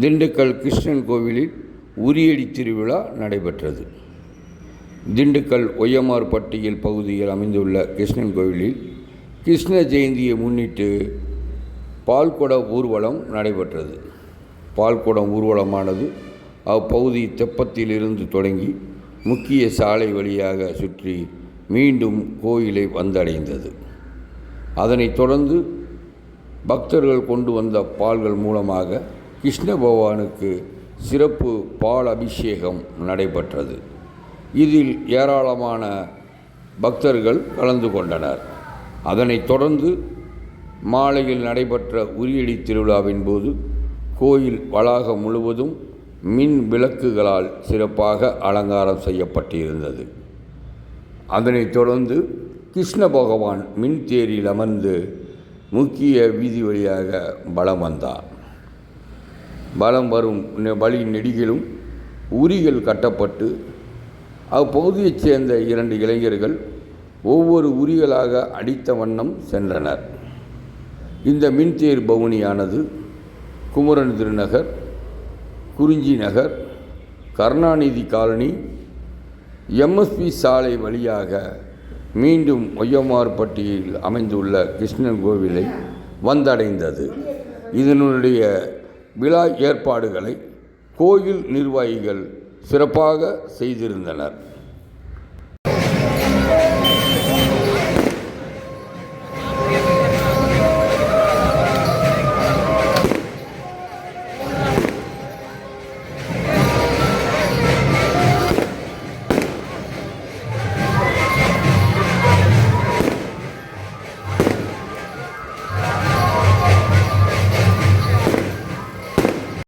திண்டுக்கல் கிருஷ்ணன் கோவிலில் உரியடி திருவிழா நடைபெற்றது. திண்டுக்கல் ஒய்யமார்பட்டியில் பகுதியில் அமைந்துள்ள கிருஷ்ணன் கோவிலில் கிருஷ்ண ஜெயந்தியை முன்னிட்டு பால்குட ஊர்வலம் நடைபெற்றது. பால்குடம் ஊர்வலமானது அப்பகுதி தெப்பத்திலிருந்து தொடங்கி முக்கிய சாலை வழியாக சுற்றி மீண்டும் கோயிலை வந்தடைந்தது. அதனைத் தொடர்ந்து பக்தர்கள் கொண்டு வந்த பால்கள் மூலமாக கிருஷ்ண பகவானுக்கு சிறப்பு பால் அபிஷேகம் நடைபெற்றது. இதில் ஏராளமான பக்தர்கள் கலந்து கொண்டனர். அதனைத் தொடர்ந்து மாலையில் நடைபெற்ற உரியடி திருவிழாவின் போது கோயில் வளாகம் முழுவதும் மின் விளக்குகளால் சிறப்பாக அலங்காரம் செய்யப்பட்டிருந்தது. அதனைத் தொடர்ந்து கிருஷ்ண பகவான் மின் தேரில் அமர்ந்து முக்கிய வீதி வழியாக பலம் வந்தார். பலம் வரும் நெ- வழி நெடுகிலும் உரிகள் கட்டப்பட்டு அப்பகுதியைச் சேர்ந்த இரண்டு இளைஞர்கள் ஒவ்வொரு உரிகளாக அடித்த வண்ணம் சென்றனர். இந்த மின்தேர் பவுனியானது குமரன் திருநகர் குறிஞ்சி நகர் கருணாநிதி காலனி எம்எஸ்பி சாலை வழியாக மீண்டும் ஒய்யமார்பட்டியில் அமைந்துள்ள கிருஷ்ணன் கோவிலை வந்தடைந்தது. இதனுடைய விழா ஏற்பாடுகளை கோயில் நிர்வாகிகள் சிறப்பாக செய்திருந்தனர்.